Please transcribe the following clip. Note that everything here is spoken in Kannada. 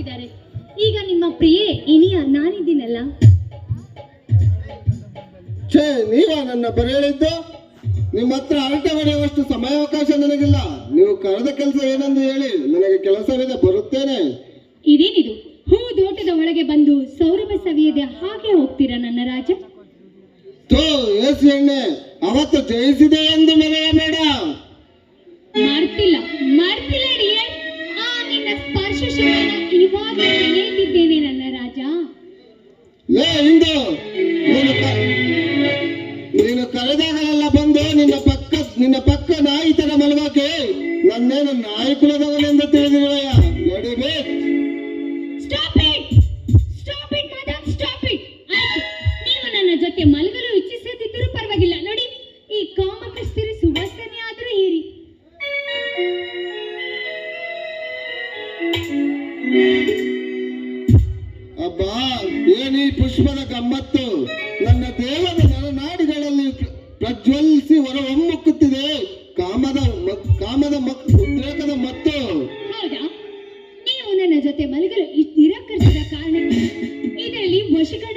ಹೋಗಿದ್ದಾರೆ ಈಗ ನಿಮ್ಮ ಪ್ರಿಯೆ ಇನಿಯ ನಾನಿದ್ದೀನಲ್ಲ? ಛೇ ನೀವ ನನ್ನ ಬರೆಯಲಿದ್ದು? ನಿಮ್ಮ ಹತ್ರ ಹರಟೆ ಹೊಡೆಯುವಷ್ಟು ಸಮಯಾವಕಾಶ ನನಗಿಲ್ಲ. ನೀವು ಕರೆದ ಕೆಲಸ ಏನೆಂದು ಹೇಳಿ ನನಗೆ ಕೆಲಸವಿದೆ ಬರುತ್ತೇನೆ. ಇದೇನಿದು? ಹೂ ದೋಟದ ಒಳಗೆ ಬಂದು ಸೌರಭ ಸವಿಯದೆ ಹಾಗೆ ಹೋಗ್ತೀರಾ ನನ್ನ ರಾಜ? ಎಣ್ಣೆ ಅವತ್ತು ಜಯಿಸಿದೆ ಎಂದು ಮರೆಯಬೇಡ. ಲೇ ಇಂದು ನೀನು ನೀನು ಕರೆದಾಗಲೆಲ್ಲ ಬಂದು. ನಿನ್ನ ಪಕ್ಕ ನಿನ್ನ ಪಕ್ಕ ನಾಯಿ ತರ ಮಲವಾಕೆ ನನ್ನೇನು ನಾಯಿ ಕುಲದವನೆಂದು ತಿಳಿದಿರುವೆಯ ಗಮ್ಮತ್ತು ನನ್ನ ದೇಹದ ನರನಾಡಿಗಳಲ್ಲಿ ಪ್ರ- ಪ್ರಜ್ವಲಿಸಿ ಹೊರಹೊಮ್ಮುಕ್ಕುತ್ತಿದೆ ಕಾಮದ ಕಾಮದ ಉದ್ರೇಕದ ಮತ್ತು. ನನ್ನ ಜೊತೆ ಮಲಗಲು ನಿರಾಕರಿಸಿದ ಕಾರಣ ಇದರಲ್ಲಿ ವಶಗಣ